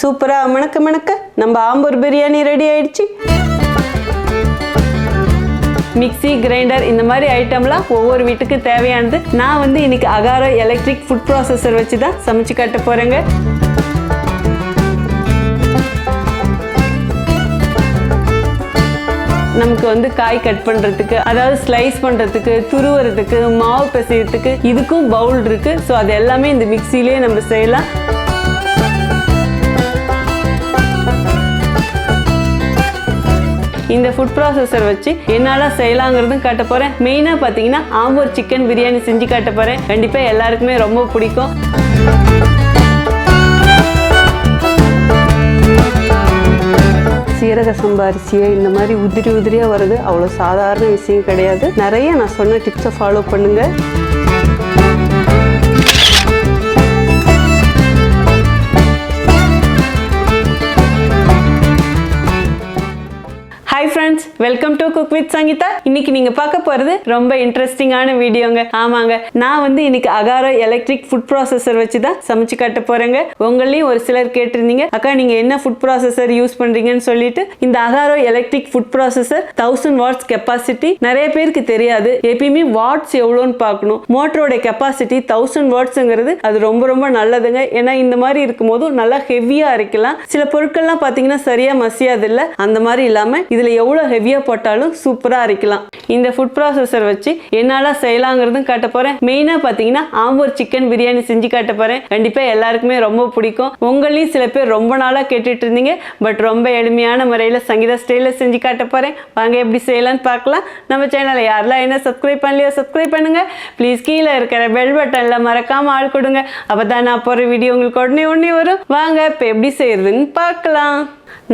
சூப்பராக மணக்க மணக்க நம்ம ஆம்பூர் பிரியாணி ரெடி ஆயிடுச்சு. மிக்ஸி கிரைண்டர் இந்த மாதிரி ஐட்டம்லாம் ஒவ்வொரு வீட்டுக்கு தேவையானது. நான் வந்து இன்னைக்கு அகாரோ எலக்ட்ரிக் ஃபுட் ப்ராசஸர் வச்சு தான் சமைச்சு காட்ட போகிறேங்க நமக்கு வந்து காய் கட் பண்ணுறதுக்கு அதாவது ஸ்லைஸ் பண்ணுறதுக்கு துருவுறதுக்கு மாவு பிசையறதுக்கு இதுக்கும் பவுல் இருக்குது ஸோ அது எல்லாமே இந்த மிக்சிலே நம்ம செய்யலாம். இந்த ஃபுட் ப்ராசஸர் வச்சு என்னால் செய்யலாங்கிறதும் காட்ட போகிறேன் மெயினாக பார்த்தீங்கன்னா ஆம்பூர் சிக்கன் பிரியாணி செஞ்சு காட்ட போகிறேன் கண்டிப்பாக எல்லாருக்குமே ரொம்ப பிடிக்கும். சீரக சம்பா அரிசியை இந்த மாதிரி உதிரி உதிரியாக வருது அவ்வளோ சாதாரண விஷயம் கிடையாது. நிறைய நான் சொன்ன டிப்ஸை ஃபாலோ பண்ணுங்கள் welcome to cook with Sangeetha இன்னைக்கு நீங்க பார்க்க போறது ரொம்ப இன்ட்ரெஸ்டிங்கான வீடியோங்க. ஆமாங்க. நான் வந்து இன்னைக்கு அகாரோ எலக்ட்ரிக் ஃபுட் ப்ராசஸர் வச்சு தான் சமைச்சு காட்ட போறேங்க. உங்களையும் ஒரு சிலர் கேட்டிருந்தீங்க. அக்கா நீங்க என்ன ஃபுட் ப்ராசஸர் யூஸ் பண்றீங்கன்னு சொல்லிட்டு இந்த Agaro electric food processor thousand watts capacity நிறைய பேருக்கு தெரியாது. எப்பயுமே வாட்ஸ் எவ்வளோன்னு பார்க்கணும். மோட்டரோட கெப்பாசிட்டி தௌசண்ட் வாட்ஸ்ங்கிறது அது ரொம்ப ரொம்ப நல்லதுங்க. ஏன்னா இந்த மாதிரி இருக்கும்போது நல்லா ஹெவியா அரைக்கலாம் சில பொருட்கள்லாம் பார்த்தீங்கன்னா சரியா மசியாது இல்லை அந்த மாதிரி இல்லாமல் இதில் எவ்வளோ ஐடியா போட்டாலும் சூப்பராக அரைக்கலாம் இந்த ஃபுட் ப்ராசஸர் வச்சு என்னால் செய்யலாங்கிறதும் காட்ட போகிறேன் மெயினாக பார்த்தீங்கன்னா ஆம்பூர் சிக்கன் பிரியாணி செஞ்சு காட்ட போகிறேன் கண்டிப்பாக எல்லாருக்குமே ரொம்ப பிடிக்கும். உங்களையும் சில பேர் ரொம்ப நாளாக கேட்டுட்டு இருந்தீங்க. பட் ரொம்ப எளிமையான முறையில் சங்கீதா ஸ்டைலில் செஞ்சு காட்ட போகிறேன் வாங்க எப்படி செய்யலாம்னு பார்க்கலாம். நம்ம சேனலை யாரெல்லாம் என்ன சப்ஸ்கிரைப் பண்ணலையோ சப்ஸ்கிரைப் பண்ணுங்கள் ப்ளீஸ் கீழே இருக்கிற பெல் பட்டனில் மறக்காமல் ஆள் கொடுங்க. அப்போ தான் நான் போகிற வீடியோ உங்களுக்கு உடனே உடனே வரும். வாங்க இப்போ எப்படி செய்யறதுன்னு பார்க்கலாம்.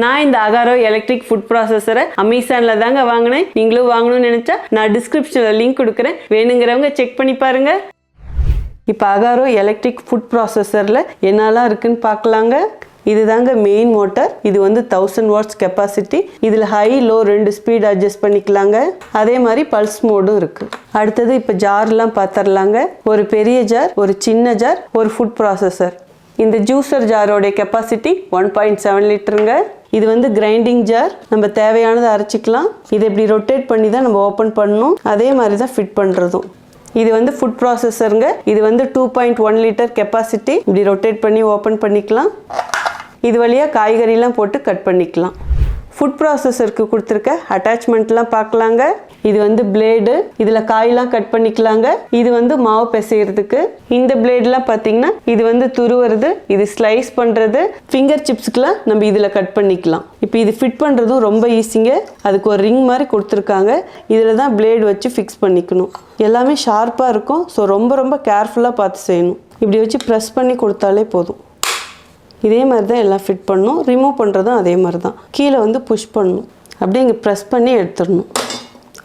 நான் இந்த அகாரோ எலக்ட்ரிக் ஃபுட் ப்ராசஸரை அமேசானில் தாங்க வாங்கினேன். நீங்களும் வாங்கணும்னு நினச்சா நான் டிஸ்கிரிப்ஷனில் லிங்க் கொடுக்குறேன். வேணுங்கிறவங்க செக் பண்ணி பாருங்க. இப்போ அகாரோ எலக்ட்ரிக் ஃபுட் ப்ராசஸரில் என்னெல்லாம் இருக்குன்னு பார்க்கலாங்க. இதுதாங்க மெயின் மோட்டார் இது வந்து தௌசண்ட் வாட்ஸ் கெப்பாசிட்டி இதில் ஹை லோ ரெண்டு ஸ்பீட் அட்ஜஸ்ட் பண்ணிக்கலாங்க. அதே மாதிரி பல்ஸ் மோடும் இருக்குது அடுத்தது இப்போ ஜார்லாம் பார்த்துடலாங்க ஒரு பெரிய ஜார் ஒரு சின்ன ஜார் ஒரு ஃபுட் ப்ராசஸர் இந்த ஜூஸர் ஜாரோடைய கெப்பாசிட்டி ஒன் பாயிண்ட் செவன் லிட்டருங்க. இது வந்து கிரைண்டிங் ஜார் நம்ம தேவையானதை அரைச்சிக்கலாம். இதை இப்படி ரொட்டேட் பண்ணி தான் நம்ம ஓப்பன் பண்ணணும். அதே மாதிரி தான் ஃபிட் பண்ணுறதும் இது வந்து ஃபுட் ப்ராசஸருங்க இது வந்து two point one litre capacity இப்படி ரொட்டேட் பண்ணி ஓப்பன் பண்ணிக்கலாம். இது வழியாக காய்கறிலாம் போட்டு கட் பண்ணிக்கலாம். ஃபுட் ப்ராசஸருக்கு கொடுத்துருக்க அட்டாச்மெண்ட்லாம் பார்க்கலாங்க. இது வந்து பிளேடு இதில் காயெல்லாம் கட் பண்ணிக்கலாங்க. இது வந்து மாவு பிசைகிறதுக்கு இந்த பிளேடெலாம் பார்த்தீங்கன்னா இது வந்து துருவுறது இது ஸ்லைஸ் பண்ணுறது ஃபிங்கர் சிப்ஸ்க்குலாம் நம்ம இதில் கட் பண்ணிக்கலாம். இப்போ இது ஃபிட் பண்ணுறதும் ரொம்ப ஈஸிங்க அதுக்கு ஒரு ரிங் மாதிரி கொடுத்துருக்காங்க. இதில் தான் பிளேடு வச்சு ஃபிக்ஸ் பண்ணிக்கணும். எல்லாமே ஷார்ப்பாக இருக்கும். ஸோ ரொம்ப ரொம்ப கேர்ஃபுல்லாக பார்த்து செய்யணும். இப்படி வச்சு ப்ரெஸ் பண்ணி கொடுத்தாலே போதும். இதே மாதிரி தான் எல்லாம் ஃபிட் பண்ணணும். ரிமூவ் பண்ணுறதும் அதே மாதிரி தான் கீழே வந்து புஷ் பண்ணணும். அப்படியே இங்கே ப்ரெஸ் பண்ணி எடுத்துடணும்.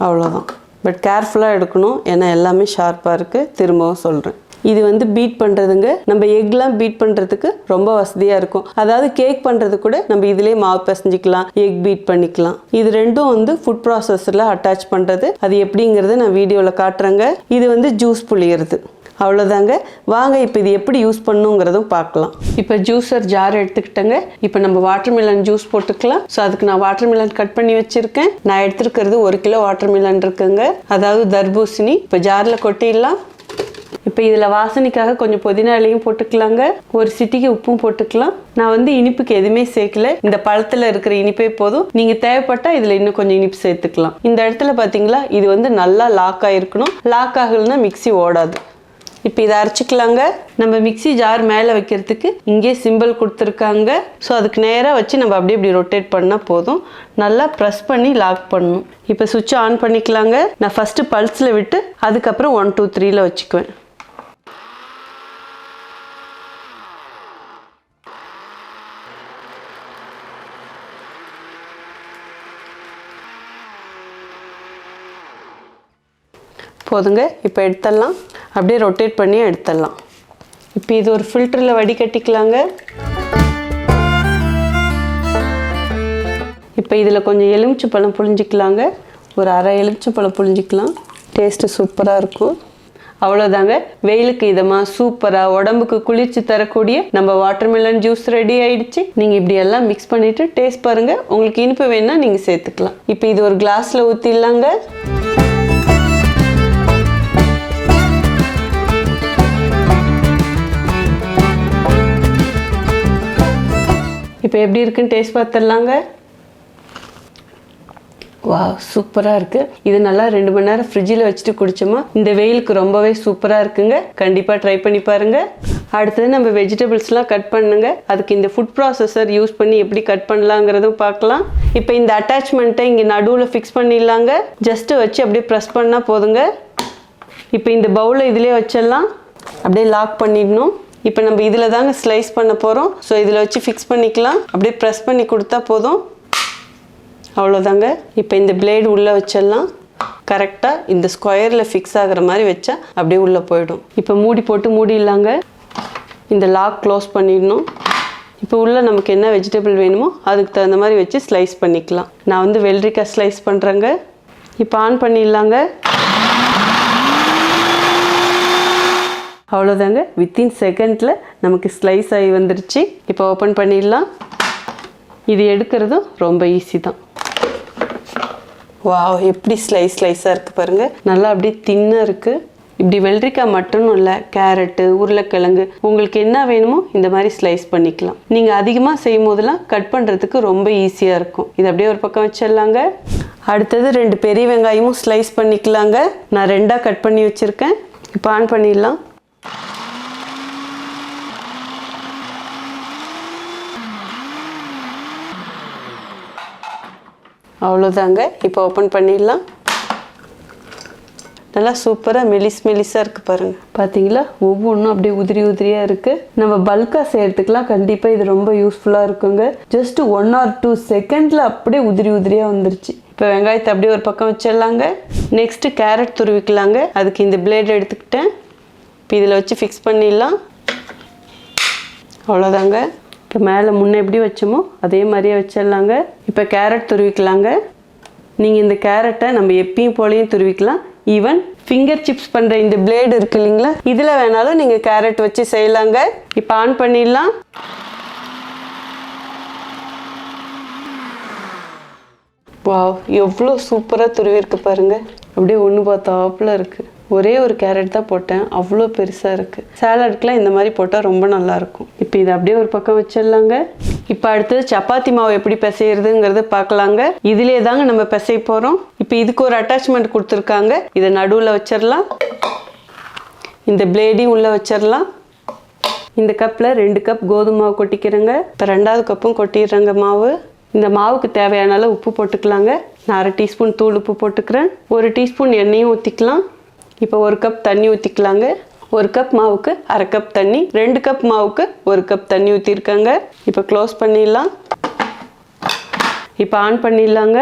அவ்வளோதான் பட் கேர்ஃபுல்லாக எடுக்கணும். ஏன்னா எல்லாமே ஷார்ப்பாக இருக்குது திரும்பவும் சொல்கிறேன் இது வந்து பீட் பண்ணுறதுங்க நம்ம எக்லாம் பீட் பண்ணுறதுக்கு ரொம்ப வசதியாக இருக்கும். அதாவது கேக் பண்ணுறது கூட நம்ம இதிலே மாவு பிசைஞ்சிக்கலாம். எக் பீட் பண்ணிக்கலாம். இது ரெண்டும் வந்து ஃபுட் ப்ராசஸரில் அட்டாச் பண்ணுறது அது எப்படிங்கிறத நான் வீடியோவில் காட்டுறேங்க. இது வந்து ஜூஸ் புளியறது அவ்வளோதாங்க வாங்க இப்போ இது எப்படி யூஸ் பண்ணுங்கிறதும் பார்க்கலாம். இப்போ ஜூஸர் ஜார் எடுத்துக்கிட்டேங்க. இப்போ நம்ம வாட்டர்மெலன் ஜூஸ் போட்டுக்கலாம். ஸோ அதுக்கு நான் வாட்டர்மெலன் கட் பண்ணி வச்சுருக்கேன். நான் எடுத்துருக்கிறது ஒரு கிலோ வாட்டர்மெலன் இருக்குங்க. அதாவது தர்பூசணி. இப்போ ஜாரில் கொட்டிடலாம். இப்போ இதில் வாசனைக்காக கொஞ்சம் புதினா இலையும் போட்டுக்கலாங்க. ஒரு சிட்டிக்கு உப்பும் போட்டுக்கலாம். நான் வந்து இனிப்புக்கு எதுவுமே சேர்க்கல. இந்த பழத்தில் இருக்கிற இனிப்பே போதும். நீங்கள் தேவைப்பட்டால் இதில் இன்னும் கொஞ்சம் இனிப்பு சேர்த்துக்கலாம். இந்த இடத்துல பார்த்தீங்களா இது வந்து நல்லா லாக் ஆகிருக்கணும் லாக் ஆகலைன்னா மிக்ஸி ஓடாது. இப்போ இதை அரைச்சிக்கலாங்க. நம்ம மிக்ஸி ஜார் மேலே வைக்கிறதுக்கு இங்கே சிம்பிள் கொடுத்துருக்காங்க. ஸோ அதுக்கு நேராக வச்சு நம்ம அப்படியே இப்படி ரொட்டேட் பண்ணால் போதும். நல்லா ப்ரெஸ் பண்ணி லாக் பண்ணணும். இப்போ சுவிட்ச் ஆன் பண்ணிக்கலாங்க. நான் ஃபஸ்ட்டு பல்ஸில் விட்டு அதுக்கப்புறம் ஒன் டூ த்ரீல வச்சுக்குவேன். போதுங்க. இப்போ எடுத்துடலாம். அப்படியே ரொட்டேட் பண்ணி எடுத்துடலாம். இப்போ இது ஒரு ஃபில்டரில் வடிகட்டிக்கலாங்க. இப்போ இதில் கொஞ்சம் எலுமிச்சை பழம் புழிஞ்சிக்கலாங்க. ஒரு அரை எலுமிச்சை பழம் புழிஞ்சிக்கலாம். டேஸ்ட்டு சூப்பராக இருக்கும். அவ்வளோதாங்க வெயிலுக்கு இதமாக சூப்பராக உடம்புக்கு குளிர்ச்சி தரக்கூடிய நம்ம வாட்டர்மெலன் ஜூஸ் ரெடி ஆயிடுச்சு. நீங்கள் இப்படி எல்லாம் மிக்ஸ் பண்ணிவிட்டு டேஸ்ட் பாருங்கள் உங்களுக்கு இனிப்பு வேணால் நீங்கள் சேர்த்துக்கலாம். இப்போ இது ஒரு கிளாஸில் ஊற்றிடலாங்க இப்போ எப்படி இருக்குன்னு டேஸ்ட் பார்த்துடலாங்க. வா சூப்பராக இருக்குது இது நல்லா ரெண்டு மணி நேரம் ஃப்ரிட்ஜில் வச்சுட்டு குடிச்சோமா இந்த வெயிலுக்கு ரொம்பவே சூப்பராக இருக்குங்க. கண்டிப்பாக ட்ரை பண்ணி பாருங்கள் அடுத்தது நம்ம வெஜிடபிள்ஸ்லாம் கட் பண்ணுங்க. அதுக்கு இந்த ஃபுட் ப்ராசஸர் யூஸ் பண்ணி எப்படி கட் பண்ணலாங்கிறதும் பார்க்கலாம். இப்போ இந்த அட்டாச்மெண்ட்டை இங்கே நடுவில் ஃபிக்ஸ் பண்ணிடலாங்க. ஜஸ்ட்டு வச்சு அப்படியே ப்ரெஸ் பண்ணால் போதுங்க. இப்போ இந்த பவுலை இதிலே வச்சிடலாம். அப்படியே லாக் பண்ணிடணும். இப்போ நம்ம இதில் தாங்க ஸ்லைஸ் பண்ண போகிறோம் ஸோ இதில் வச்சு ஃபிக்ஸ் பண்ணிக்கலாம். அப்படியே ப்ரெஸ் பண்ணி கொடுத்தா போதும். அவ்வளோதாங்க இப்போ இந்த பிளேடு உள்ளே வச்சிடலாம். கரெக்டாக இந்த ஸ்கொயரில் ஃபிக்ஸ் ஆகிற மாதிரி வச்சா அப்படியே உள்ளே போயிடும். இப்போ மூடி போட்டு மூடிடலாங்க. இந்த லாக் க்ளோஸ் பண்ணிடணும். இப்போ உள்ளே நமக்கு என்ன வெஜிடபிள் வேணுமோ அதுக்கு தகுந்த மாதிரி வச்சு ஸ்லைஸ் பண்ணிக்கலாம். நான் வந்து வெள்ளரிக்காய் ஸ்லைஸ் பண்ணுறேங்க இப்போ ஆன் பண்ணிடலாங்க. அவ்வளோதாங்க வித்தின் செகண்டில் நமக்கு ஸ்லைஸ் ஆகி வந்துருச்சு. இப்போ ஓப்பன் பண்ணிடலாம். இது எடுக்கிறதும் ரொம்ப ஈஸி தான். வாவ் எப்படி ஸ்லைஸ் ஸ்லைஸாக இருக்குது பாருங்கள் நல்லா அப்படியே தின்னாக இருக்குது இப்படி வெள்ளரிக்காய் மட்டும் இல்லை கேரட்டு உருளைக்கிழங்கு உங்களுக்கு என்ன வேணுமோ இந்த மாதிரி ஸ்லைஸ் பண்ணிக்கலாம். நீங்கள் அதிகமாக செய்யும் போதெல்லாம் கட் பண்ணுறதுக்கு ரொம்ப ஈஸியாக இருக்கும். இது அப்படியே ஒரு பக்கம் வச்சிடலாங்க. அடுத்தது ரெண்டு பெரிய வெங்காயமும் ஸ்லைஸ் பண்ணிக்கலாங்க. நான் ரெண்டாக கட் பண்ணி வச்சுருக்கேன். இப்போ ஆன் பண்ணிடலாம். அவ்வளோதாங்க இப்போ ஓப்பன் பண்ணிடலாம். நல்லா சூப்பராக மெலிஸ் மெலிஸாக இருக்குது பாருங்கள் பார்த்தீங்களா ஒவ்வொன்றும் அப்படியே உதிரி உதிரியாக இருக்குது நம்ம பல்காக செய்கிறதுக்கெலாம் கண்டிப்பாக இது ரொம்ப யூஸ்ஃபுல்லாக இருக்குங்க. ஜஸ்ட் ஒன் ஆர் டூ செகண்டில் அப்படியே உதிரி உதிரியாக வந்துருச்சு. இப்போ வெங்காயத்தை அப்படியே ஒரு பக்கம் வச்சிடலாங்க. நெக்ஸ்ட்டு கேரட் துருவிக்கலாங்க. அதுக்கு இந்த பிளேட் எடுத்துக்கிட்டேன். இப்போ இதில் வச்சு ஃபிக்ஸ் பண்ணிடலாம். அவ்வளோதாங்க இப்போ மேலே முன்னே எப்படி வச்சோமோ அதே மாதிரியே வச்சிடலாங்க. இப்போ கேரட் துருவிக்கலாங்க. நீங்கள் இந்த கேரட்டை நம்ம எப்பயும் போலையும் துருவிக்கலாம். ஈவன் ஃபிங்கர் சிப்ஸ் பண்ணுற இந்த பிளேடு இருக்கு இல்லைங்களா? இதில் வேணாலும் நீங்கள் கேரட் வச்சு செய்யலாங்க. இப்போ ஆன் பண்ணிடலாம். வாவ் எவ்வளோ சூப்பராக துருவிருக்கு பாருங்கள் அப்படியே ஒன்று பார்த்தாப்புல இருக்குது ஒரே ஒரு கேரட் தான் போட்டேன். அவ்வளோ பெருசாக இருக்குது சாலட்க்குலாம் இந்த மாதிரி போட்டால் ரொம்ப நல்லாயிருக்கும் இப்போ இதை அப்படியே ஒரு பக்கம் வச்சிடலாங்க. இப்போ அடுத்தது சப்பாத்தி மாவு எப்படி பிசையிறதுங்கிறத பார்க்கலாங்க. இதிலே தாங்க நம்ம பிசைய போகிறோம் இப்போ இதுக்கு ஒரு அட்டாச்மெண்ட் கொடுத்துருக்காங்க. இதை நடுவில் வச்சிடலாம். இந்த பிளேடையும் உள்ளே வச்சிடலாம். இந்த கப்பில் ரெண்டு கப் கோதுமை மாவு கொட்டிக்கிறேங்க. இப்போ ரெண்டாவது கப்பும் கொட்டிடுறேங்க மாவு. இந்த மாவுக்கு தேவையான அளவு உப்பு போட்டுக்கலாங்க. நான் அரை டீஸ்பூன் தூள் உப்பு போட்டுக்கிறேன். ஒரு டீஸ்பூன் எண்ணெயும் ஊற்றிக்கலாம் இப்போ ஒரு கப் தண்ணி ஊற்றிக்கலாங்க ஒரு கப் மாவுக்கு அரை கப் தண்ணி. ரெண்டு கப் மாவுக்கு ஒரு கப் தண்ணி ஊற்றிருக்காங்க இப்போ க்ளோஸ் பண்ணிடலாம். இப்போ ஆன் பண்ணிடலாங்க.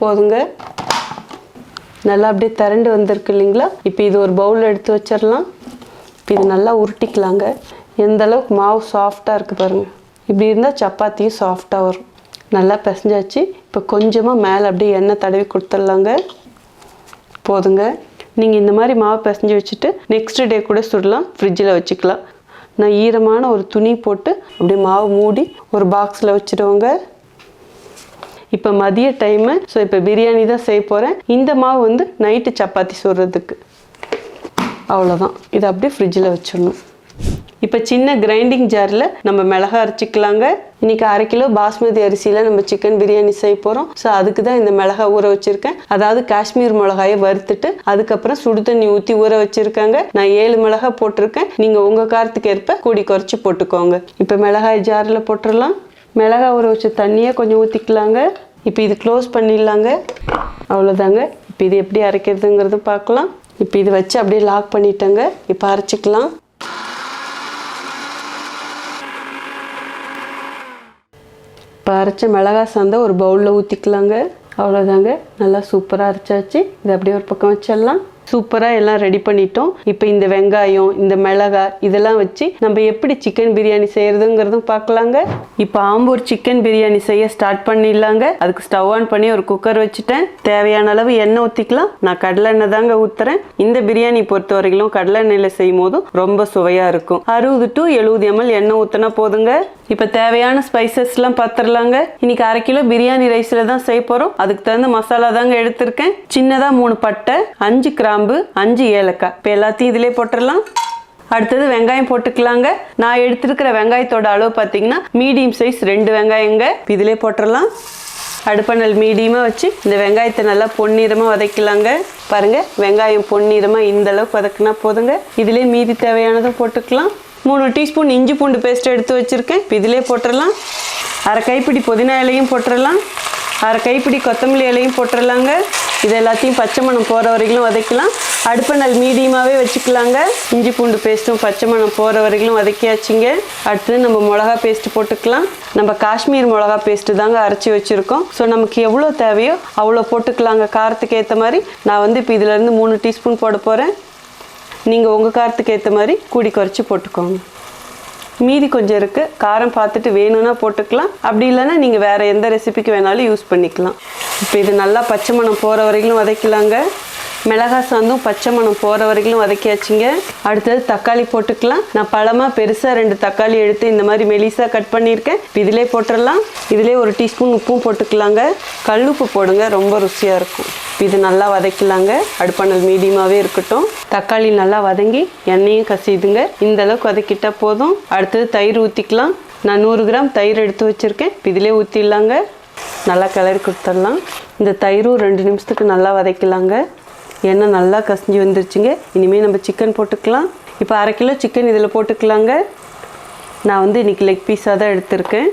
போதுங்க. நல்லா அப்படியே திரண்டு வந்திருக்கு இல்லைங்களா? இப்போ இது ஒரு பவுலில் எடுத்து வச்சிடலாம். இப்போ இது நல்லா உருட்டிக்கலாங்க. எந்த அளவுக்கு மாவு சாஃப்டாக இருக்குது பாருங்கள் இப்படி இருந்தால் சப்பாத்தியும் சாஃப்டாக வரும். நல்லா பிசைஞ்சாச்சு. இப்போ கொஞ்சமாக மேலே அப்படியே எண்ணெய் தடவி கொடுத்துட்லாங்க. போதுங்க. நீங்கள் இந்த மாதிரி மாவு பிசைஞ்சு வச்சுட்டு நெக்ஸ்ட் டே கூட சுடலாம். ஃப்ரிட்ஜில் வச்சுக்கலாம். நான் ஈரமான ஒரு துணி போட்டு அப்படியே மாவு மூடி ஒரு பாக்ஸில் வச்சுடுவோங்க. இப்போ மதிய டைமு ஸோ இப்போ பிரியாணி தான் செய்ய போகிறேன் இந்த மாவு வந்து நைட்டு சப்பாத்தி சுடுறதுக்கு. அவ்வளோதான் இதை அப்படியே ஃப்ரிட்ஜில் வச்சிடணும். இப்போ சின்ன கிரைண்டிங் ஜாரில் நம்ம மிளகா அரைச்சிக்கலாங்க. இன்னைக்கு அரை கிலோ பாஸ்மதி அரிசியில் நம்ம சிக்கன் பிரியாணி செய்ய போகிறோம் ஸோ அதுக்கு தான் இந்த மிளகா ஊற வச்சுருக்கேன். அதாவது காஷ்மீர் மிளகாயை வறுத்துட்டு அதுக்கப்புறம் சுடு தண்ணி ஊற்றி ஊற வச்சுருக்காங்க. நான் ஏழு மிளகா போட்டிருக்கேன். நீங்கள் உங்கள் காரத்துக்கு ஏற்ப கூடி குறைச்சி போட்டுக்கோங்க. இப்போ மிளகாய் ஜாரில் போட்டுடலாம். மிளகாய் ஊற வச்ச தண்ணியை கொஞ்சம் ஊற்றிக்கலாங்க இப்போ இது க்ளோஸ் பண்ணிடலாங்க. அவ்வளோதாங்க இப்போ இது எப்படி அரைக்கிறதுங்கிறது பார்க்கலாம். இப்போ இது வச்சு அப்படியே லாக் பண்ணிட்டேங்க. இப்போ அரைச்சிக்கலாம். இப்போ அரைச்ச மிளகா சாந்தை ஒரு பவுலில் ஊற்றிக்கலாங்க அவ்வளோதாங்க நல்லா சூப்பராக அரைச்சாச்சு. இது அப்படியே ஒரு பக்கம் வச்சிடலாம். சூப்பராக எல்லாம் ரெடி பண்ணிட்டோம். இப்போ இந்த வெங்காயம் இந்த மிளகாய் இதெல்லாம் வச்சு நம்ம எப்படி சிக்கன் பிரியாணி செய்யறதுங்கிறதும் பார்க்கலாங்க. இப்போ ஆம்பூர் சிக்கன் பிரியாணி செய்ய ஸ்டார்ட் பண்ணிடலாங்க. அதுக்கு ஸ்டவ் ஆன் பண்ணி ஒரு குக்கர் வச்சுட்டேன். தேவையான அளவு எண்ணெய் ஊற்றிக்கலாம் நான் கடலை எண்ணெய் தாங்க ஊற்றுறேன் இந்த பிரியாணி பொறுத்த வரைக்கும் கடலை எண்ணெயில் செய்யும் போதும் ரொம்ப சுவையாக இருக்கும். அறுபது டு எழுபது எம்எல் எண்ணெய் ஊற்றினா போதுங்க. இப்போ தேவையான ஸ்பைசஸ்லாம் பார்த்துடலாங்க இன்னைக்கு அரை கிலோ பிரியாணி ரைஸில் தான் செய்ய போகிறோம் அதுக்கு தகுந்த மசாலா தாங்க எடுத்திருக்கேன். சின்னதாக மூணு பட்டை அஞ்சு கிராம் கிராம்பு அஞ்சு ஏலக்காய். இப்போ எல்லாத்தையும் இதிலே போட்டுடலாம் அடுத்தது வெங்காயம் போட்டுக்கலாங்க. நான் எடுத்திருக்கிற வெங்காயத்தோட அளவு பார்த்தீங்கன்னா மீடியம் சைஸ் ரெண்டு வெங்காயங்க. இதிலே போட்டுடலாம் அடுப்பணல் மீடியமாக வச்சு இந்த வெங்காயத்தை நல்லா பொன்னிறமாக வதக்கலாங்க. பாருங்கள் வெங்காயம் பொன்னிறமாக இந்த அளவுக்கு வதக்குனா போதுங்க. இதிலே மீதி தேவையானதும் போட்டுக்கலாம். மூணு டீஸ்பூன் இஞ்சி பூண்டு பேஸ்ட் எடுத்து வச்சுருக்கேன். இதிலே போட்டுடலாம் அரை கைப்பிடி புதினா இலையும் போட்டுடலாம் அரை கைப்பிடி கொத்தமல்லி இலையும் போட்டுடலாங்க இது எல்லாத்தையும் பச்சை மணம் போகிற வரைக்கும் வதக்கலாம். அடுப்பை நல் மீடியமாகவே வச்சுக்கலாங்க. இஞ்சி பூண்டு பேஸ்ட்டும் பச்சை மணம் போகிற வரைக்கும் வதக்கியாச்சுங்க. அடுத்தது நம்ம மிளகா பேஸ்ட்டு போட்டுக்கலாம். நம்ம காஷ்மீர் மிளகா பேஸ்ட்டு தாங்க அரைச்சி வச்சுருக்கோம். ஸோ நமக்கு எவ்வளோ தேவையோ அவ்வளோ போட்டுக்கலாங்க. காரத்துக்கு ஏற்ற மாதிரி நான் வந்து இப்போ இதுலேருந்து மூணு டீஸ்பூன் போட போகிறேன் நீங்கள் உங்கள் காரத்துக்கு ஏற்ற மாதிரி கூடி குறைச்சி போட்டுக்கோங்க. மீதி கொஞ்சம் இருக்குது காரம் பார்த்துட்டு வேணும்னா போட்டுக்கலாம். அப்படி இல்லைன்னா நீங்கள் வேறு எந்த ரெசிபிக்கு வேணாலும் யூஸ் பண்ணிக்கலாம். இப்போ இது நல்லா பச்சை மணம் போகிற வரைக்கும் வதக்கலாங்க. மிளகா சாந்தும் பச்சை மணம் போகிற வரைக்கும் வதக்கியாச்சுங்க. அடுத்தது தக்காளி போட்டுக்கலாம். நான் பழமாக பெருசாக ரெண்டு தக்காளி எடுத்து இந்த மாதிரி மெலிசாக கட் பண்ணியிருக்கேன். இதிலே போட்டுடலாம். இதிலே ஒரு டீஸ்பூன் உப்பும் போட்டுக்கலாங்க. கல்லுப்பு போடுங்க. ரொம்ப ருசியாக இருக்கும். இது நல்லா வதக்கலாங்க. அடுப்பானல் மீடியமாகவே இருக்கட்டும். தக்காளி நல்லா வதங்கி எண்ணெயும் கசியுதுங்க. இந்த அளவுக்கு வதக்கிட்டா போதும். அடுத்தது தயிர் ஊற்றிக்கலாம் நான் நூறு கிராம் தயிர் எடுத்து வச்சுருக்கேன். இதிலே ஊற்றிடலாங்க நல்லா கிளறி கொடுத்துடலாம். இந்த தயிரும் ரெண்டு நிமிஷத்துக்கு நல்லா வதக்கலாங்க. எண்ணெய் நல்லா கசிஞ்சு வந்துருச்சுங்க. இனிமேல் நம்ம சிக்கன் போட்டுக்கலாம். இப்போ அரை கிலோ சிக்கன் இதில் போட்டுக்கலாங்க. நான் வந்து இன்றைக்கி லெக் பீஸாக தான் எடுத்திருக்கேன்.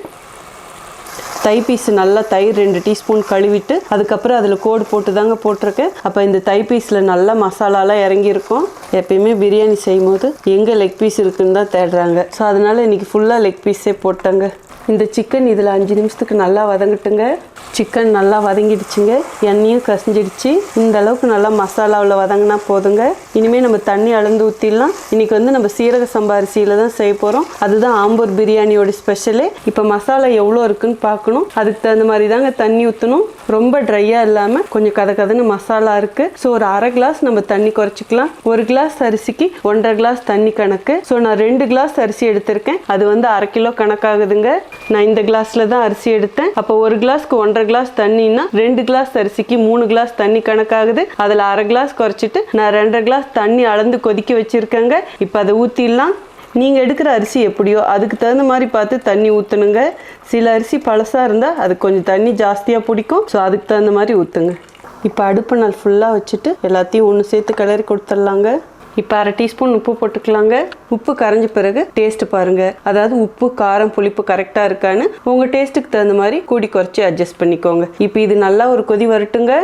தை பீஸ் நல்லா தயிர் ரெண்டு டீஸ்பூன் கழுவிட்டு அதுக்கப்புறம் அதில் கோடு போட்டு தாங்க போட்டிருக்கேன். அப்போ இந்த தை பீஸில் நல்லா மசாலாலாம் இறங்கியிருக்கும். எப்பயுமே பிரியாணி செய்யும் போது எங்கே லெக் பீஸ் இருக்குன்னு தான் தேடுறாங்க. ஸோ அதனால் இன்றைக்கி ஃபுல்லாக லெக் பீஸே போட்டாங்க. இந்த சிக்கன் இதில் அஞ்சு நிமிஷத்துக்கு நல்லா வதங்கட்டுங்க. சிக்கன் நல்லா வதங்கிடுச்சுங்க. எண்ணெயும் கசிஞ்சிடுச்சு. இந்த அளவுக்கு நல்லா மசாலாவில் வதங்கினா போதுங்க. இனிமேல் நம்ம தண்ணி அளந்து ஊற்றிடலாம் இன்றைக்கி வந்து நம்ம சீரக சம்பா அரிசியில் தான் செய்ய போகிறோம் அதுதான் ஆம்பூர் பிரியாணியோட ஸ்பெஷலு இப்போ மசாலா எவ்வளோ இருக்குன்னு பார்க்கணும். அதுக்கு தகுந்த மாதிரி தாங்க தண்ணி ஊற்றணும் ரொம்ப ட்ரையாக இல்லாமல் கொஞ்சம் கதை கதன்னு மசாலா இருக்குது ஸோ ஒரு அரை கிளாஸ் நம்ம தண்ணி குறைச்சிக்கலாம். ஒரு கிளாஸ் கிளாஸ் அரிசிக்கு ஒன்றரை கிளாஸ் தண்ணி கணக்கு. ஸோ நான் ரெண்டு கிளாஸ் அரிசி எடுத்திருக்கேன். அது வந்து அரை கிலோ கணக்காகுதுங்க. நான் இந்த கிளாஸில் தான் அரிசி எடுத்தேன். அப்போ ஒரு கிளாஸ்க்கு ஒன்றரை கிளாஸ் தண்ணின்னா ரெண்டு கிளாஸ் அரிசிக்கு மூணு கிளாஸ் தண்ணி கணக்காகுது. அதில் அரை கிளாஸ் குறைச்சிட்டு நான் ரெண்டரை கிளாஸ் தண்ணி அளந்து கொதிக்க வச்சுருக்கேங்க. இப்போ அதை ஊற்றிடலாம் நீங்கள் எடுக்கிற அரிசி எப்படியோ அதுக்கு தகுந்த மாதிரி பார்த்து தண்ணி ஊற்றணுங்க சில அரிசி பழசாக இருந்தால் அது கொஞ்சம் தண்ணி ஜாஸ்தியாக பிடிக்கும். ஸோ அதுக்கு தகுந்த மாதிரி ஊற்றுங்க இப்போ அடுப்பு நாள் ஃபுல்லாக வச்சுட்டு எல்லாத்தையும் ஒன்று சேர்த்து கிளறி கொடுத்துட்லாங்க. இப்போ அரை டீஸ்பூன் உப்பு போட்டுக்கலாங்க. உப்பு கரைஞ்ச பிறகு டேஸ்ட் பாருங்கள் அதாவது உப்பு காரம் புளிப்பு கரெக்டாக இருக்கான்னு உங்கள் டேஸ்ட்டுக்கு தகுந்த மாதிரி கூடி குறைச்சி அட்ஜஸ்ட் பண்ணிக்கோங்க. இப்போ இது நல்லா ஒரு கொதி வரட்டுங்க.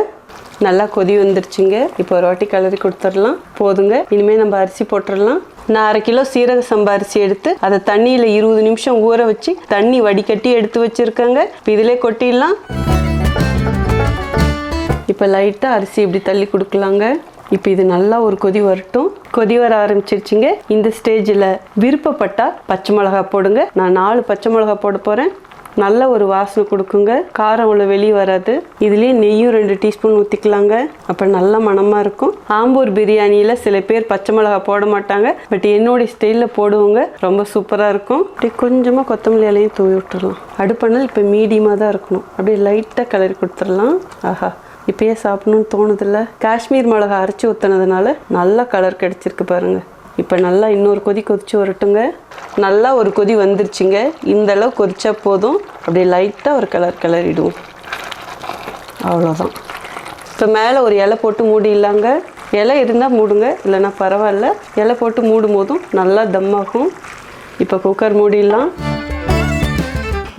நல்லா கொதி வந்துருச்சுங்க. இப்போ ஒரு வாட்டி கிளறி கொடுத்துடலாம். போதுங்க. இனிமேல் நம்ம அரிசி போட்டுடலாம். நான் அரை கிலோ சீரக சம்பா அரிசி எடுத்து அதை தண்ணியில் இருபது நிமிஷம் ஊற வச்சு தண்ணி வடிகட்டி எடுத்து வச்சுருக்கேங்க. இப்போ இதிலே கொட்டிடலாம். இப்போ லைட்டாக அரிசி இப்படி தள்ளி கொடுக்கலாங்க. இப்போ இது நல்லா ஒரு கொதி வரட்டும். கொதி வர ஆரம்பிச்சிருச்சுங்க. இந்த ஸ்டேஜில் விருப்பப்பட்டா பச்சை மிளகா போடுங்க. நான் நாலு பச்சை மிளகா போட போகிறேன் நல்ல ஒரு வாசனை கொடுக்குங்க. காரம் அவ்வளோ வெளியே வராது. இதுலேயே நெய்யும் ரெண்டு டீஸ்பூன் ஊற்றிக்கலாங்க அப்போ நல்ல மணமாக இருக்கும். ஆம்பூர் பிரியாணியில் சில பேர் பச்சை மிளகா போட மாட்டாங்க. பட் என்னுடைய ஸ்டைலில் போடுவோங்க. ரொம்ப சூப்பராக இருக்கும். அப்படியே கொஞ்சமாக கொத்தமல்லி இலையும் தூவி விட்டுடலாம் அடுப்பணல் இப்போ மீடியமாக தான் இருக்கணும். அப்படியே லைட்டாக கலரி கொடுத்துடலாம். ஆஹா. இப்பயே சாப்பிடணும்னு தோணுதில்ல. காஷ்மீர் மிளகா அரைச்சி ஊற்றுனதுனால நல்லா கலர் கிடச்சிருக்கு பாருங்கள் இப்போ நல்லா இன்னொரு கொதி கொதிச்சு வரட்டுங்க. நல்லா ஒரு கொதி வந்துருச்சுங்க. இந்த அளவு கொதிச்சா போதும். அப்படியே லைட்டாக ஒரு கலர் கலரிடுவோம் அவ்வளோதான் இப்போ மேலே ஒரு இலை போட்டு மூடிடலாங்க. இலை இருந்தால் மூடுங்க. இல்லைன்னா பரவாயில்ல. இலை போட்டு மூடும் போதும் நல்லா தம்மாகும் இப்போ குக்கர் மூடிடலாம்.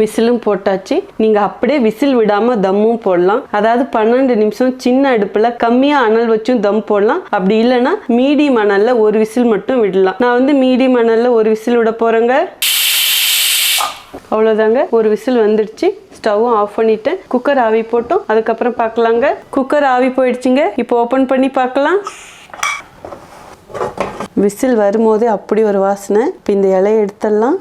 விசிலும் போட்டாச்சு. நீங்கள் அப்படியே விசில் விடாமல் தம்மும் போடலாம். அதாவது பன்னெண்டு நிமிஷம் சின்ன அடுப்பில் கம்மியாக அனல் வச்சும் தம் போடலாம். அப்படி இல்லைன்னா மீடியம் அனலில் ஒரு விசில் மட்டும் விடலாம். நான் வந்து மீடியம் அனலில் ஒரு விசில் விட போகிறேங்க அவ்வளோதாங்க ஒரு விசில் வந்துடுச்சு. ஸ்டவ்வும் ஆஃப் பண்ணிட்டேன். குக்கர் ஆவி போட்டோம். அதுக்கப்புறம் பார்க்கலாங்க. குக்கர் ஆவி போயிடுச்சுங்க. இப்போ ஓப்பன் பண்ணி பார்க்கலாம். விசில் வரும்போதே அப்படி ஒரு வாசனை. இப்போ இந்த இலையை எடுத்துடலாம்.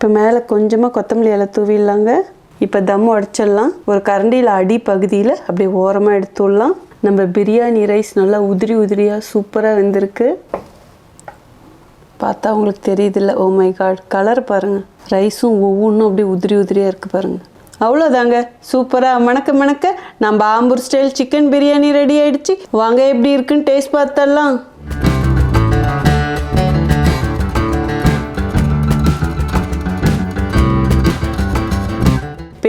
இப்போ மேலே கொஞ்சமாக கொத்தமல்லி இலை தூவிடலாங்க இப்போ தம் உடச்சிடலாம். ஒரு கரண்டியில் அடி பகுதியில் அப்படியே ஓரமாக எடுத்துடலாம் நம்ம பிரியாணி ரைஸ் நல்லா உதிரி உதிரியாக சூப்பராக வெந்திருக்கு. பார்த்தா உங்களுக்கு தெரியுதில்ல oh oh my God colour பாருங்கள் ரைஸும் ஒவ்வொன்றும் அப்படியே உதிரி உதிரியாக இருக்குது பாருங்கள் அவ்வளோதாங்க சூப்பராக மணக்க மணக்க நம்ம Ambur style chicken biryani ready ஆகிடுச்சு வாங்க எப்படி இருக்குன்னு டேஸ்ட் பார்த்தரலாம்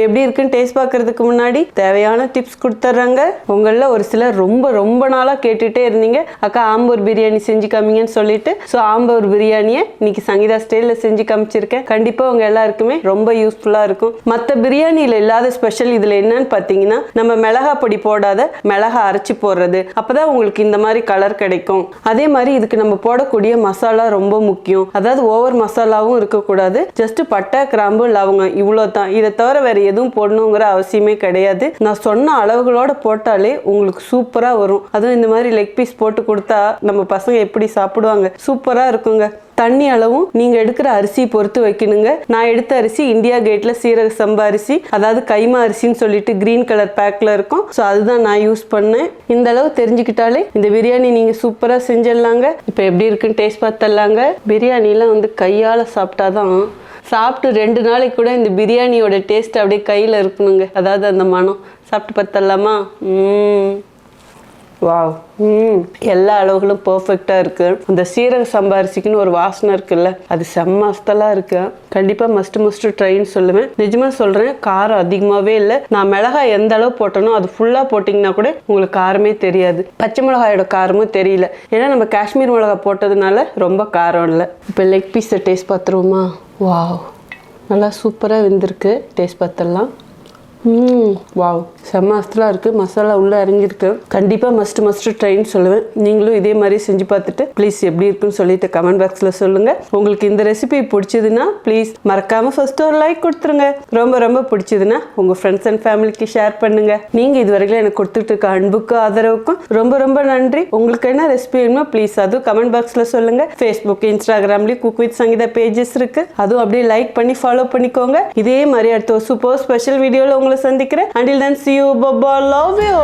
இப்போ எப்படி இருக்குன்னு டேஸ்ட் பார்க்கறதுக்கு முன்னாடி தேவையான டிப்ஸ் கொடுத்துட்றாங்க. உங்களில் ஒரு சிலர் ரொம்ப ரொம்ப நாளாக கேட்டுகிட்டே இருந்தீங்க. அக்கா ஆம்பூர் பிரியாணி செஞ்சு காமிங்கன்னு சொல்லிட்டு. ஸோ ஆம்பூர் பிரியாணியை இன்னைக்கு சங்கீதா ஸ்டைலில் செஞ்சு காமிச்சிருக்கேன். கண்டிப்பாக உங்கள் எல்லாருக்குமே ரொம்ப யூஸ்ஃபுல்லாக இருக்கும். மற்ற பிரியாணியில் இல்லாத ஸ்பெஷல் இதில் என்னன்னு பார்த்தீங்கன்னா நம்ம மிளகா பொடி போடாத மிளகா அரைச்சி போடுறது. அப்போ தான் உங்களுக்கு இந்த மாதிரி கலர் கிடைக்கும். அதே மாதிரி இதுக்கு நம்ம போடக்கூடிய மசாலா ரொம்ப முக்கியம். அதாவது ஓவர் மசாலாவும் இருக்கக்கூடாது. ஜஸ்ட் பட்டை கிராம்பு லவங்கம் இவ்வளோ தான் இதை தவிர வேற எதுவும் போடணுங்கிற அவசியமே கிடையாது. நான் சொன்ன அளவுகளோட போட்டாலே உங்களுக்கு சூப்பராக வரும். அதுவும் இந்த மாதிரி லெக் பீஸ் போட்டு கொடுத்தா நம்ம பசங்க எப்படி சாப்பிடுவாங்க? சூப்பராக இருக்குங்க. தண்ணி அளவும் நீங்க எடுக்கிற அரிசி பொறுத்து வைக்கணுங்க. நான் எடுத்த அரிசி இந்தியா கேட்ல சீரக சம்பா அரிசி அதாவது கைமா அரிசின்னு சொல்லிட்டு கிரீன் கலர் பேக்ல இருக்கும். ஸோ அதுதான் நான் யூஸ் பண்ணேன். இந்த அளவு தெரிஞ்சுக்கிட்டாலே இந்த பிரியாணி நீங்க சூப்பரா செஞ்சிடலாங்க. இப்போ எப்படி இருக்குன்னு டேஸ்ட் பார்த்துடலாங்க. பிரியாணிலாம் வந்து கையால சாப்பிட்டாதான் சாப்பிட்டு ரெண்டு நாளைக்கு கூட இந்த பிரியாணியோட டேஸ்ட் அப்படியே கையில் இருக்கணுங்க. அதாவது அந்த மனம். சாப்பிட்டு பார்த்தலாமா வாவ் ம் hmm. எல்லா அளவுகளும் பர்ஃபெக்டாக இருக்குது அந்த சீரக சம்பாரிசிக்குன்னு ஒரு வாசனை இருக்குல்ல அது செம்ம அஸ்தலாக இருக்கு. கண்டிப்பாக மஸ்ட் மஸ்ட் ட்ரைன்னு சொல்லுவேன். நிஜமாக சொல்கிறேன் காரம் அதிகமாகவே இல்லை. நான் மிளகாய் எந்த அளவு போட்டனோ அது ஃபுல்லாக போட்டிங்கன்னா கூட உங்களுக்கு காரமே தெரியாது. பச்சை மிளகாயோட காரமும் தெரியல. ஏன்னா நம்ம காஷ்மீர் மிளகாய் போட்டதுனால ரொம்ப காரம் இல்லை. இப்போ லெக் பீஸை டேஸ்ட் பார்த்துருவோமா? வாவ் நல்லா சூப்பராக வெந்திருக்கு. டேஸ்ட் பார்த்துடலாம். வாவ். செம்ம அஸ்தலாக இருக்குது மசாலா உள்ளே இறங்கியிருக்கு. கண்டிப்பாக மஸ்ட் மஸ்ட் ட்ரைன்னு சொல்லுவேன். நீங்களும் இதே மாதிரி செஞ்சு பார்த்துட்டு ப்ளீஸ் எப்படி இருக்குன்னு சொல்லிட்டு கமெண்ட் பாக்ஸில் சொல்லுங்கள் உங்களுக்கு இந்த ரெசிபி பிடிச்சதுன்னா ப்ளீஸ் மறக்காமல் ஃபஸ்ட்டு ஒரு லைக் கொடுத்துருங்க. ரொம்ப ரொம்ப பிடிச்சதுன்னா உங்கள் ஃப்ரெண்ட்ஸ் அண்ட் ஃபேமிலிக்கு ஷேர் பண்ணுங்கள் நீங்கள் இது வரைக்கும் எனக்கு கொடுத்துட்டு இருக்க அன்புக்கும் ஆதரவுக்கும் ரொம்ப ரொம்ப நன்றி. உங்களுக்கு என்ன ரெசிபி வேணுமோ ப்ளீஸ் அதுவும் கமெண்ட் பாக்ஸில் சொல்லுங்கள் ஃபேஸ்புக் இன்ஸ்டாகிராம்லேயும் குக் வித் சங்கீதா பேஜஸ் இருக்குது அதுவும் அப்படியே லைக் பண்ணி ஃபாலோ பண்ணிக்கோங்க. இதே மாதிரி அடுத்த சூப்பர் ஸ்பெஷல் வீடியோவில் உங்களுக்கு உங்களை சந்திக்கிறேன். அண்டில் தன் சி யூ பப்பா லவ் யூ